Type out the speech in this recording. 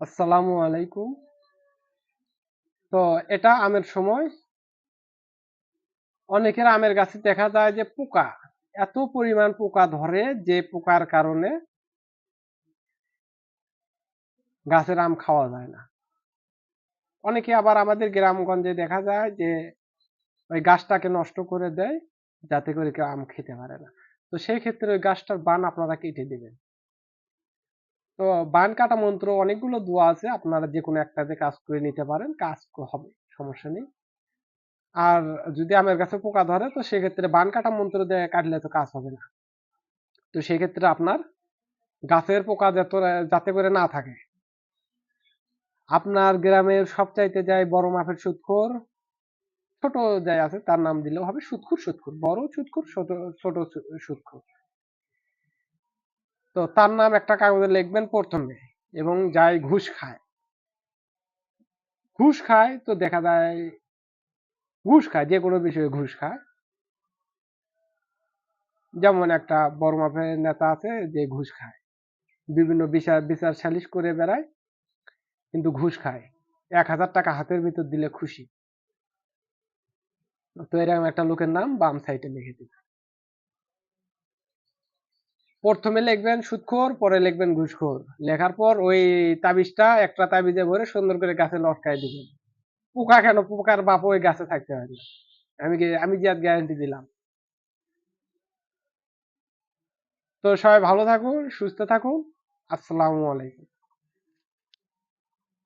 আসসালামু আলাইকুম। তো এটা আমের সময়। অনেকের আমের গাছে দেখা যায় যে পোকা, এত পরিমাণ পোকা ধরে যে পোকার কারণে গাছের আম খাওয়া যায় না। অনেকে আবার আমাদের গ্রামগঞ্জে দেখা যায় যে ওই গাছটাকে নষ্ট করে দেয়, যাতে করে কেউ আম খেতে পারে না। তো সেই ক্ষেত্রে ওই গাছটার বান আপনারা কেটে দিবেন। তো বান কাটা মন্ত্র অনেকগুলো দোয়া আছে, আপনারা যে কোনো একটাতে কাজ করে নিতে পারেন, কাজ হবে, সমস্যা নেই। আর যদি আমের গাছে পোকা ধরে, তো সেক্ষেত্রে বান কাটা মন্ত্র দিয়ে কাটলে তো কাজ হবে না। তো সেক্ষেত্রে আপনার গাছের পোকা যাতে যাতে করে না থাকে। আপনার গ্রামের সবচাইতে যায় বড় মাপের সুৎখোর, ছোট যাই আছে, তার নাম দিলেও হবে সুৎখুর সুৎখুর, বড় সুৎখুর, ছোট ছোট সুৎখুর। তো তার নাম একটা কাগজে লিখবেন প্রথমে এবং যাই ঘুষ খায়। ঘুষ খায় তো দেখা যায় ঘুষ খায়, যে কোনো বিষয়ে ঘুষ খায়। যেমন একটা বড় মাপের নেতা আছে যে ঘুষ খায়। বিভিন্ন বিচার বিচার সালিশ করে বেড়ায়, কিন্তু ঘুষ খায়। এক হাজার টাকা হাতের ভিতর দিলে খুশি। তো এরকম একটা লোকের নাম বাম সাইডে লিখে দিবেন প্রথমে লিখবেন সুদখোর, পরে লিখবেন ঘুষখোর। লেখার পর ওই তাবিজটা একটা তাবিজে ভরে সুন্দর করে গাছে লটকায় দিবেন। পোকা কেন? পোকার বাপ ওই গাছে থাকতে হয় না। আমি আমি যে গ্যারান্টি দিলাম? তো সবাই ভালো থাকুন, সুস্থ থাকুন। আসসালামু আলাইকুম।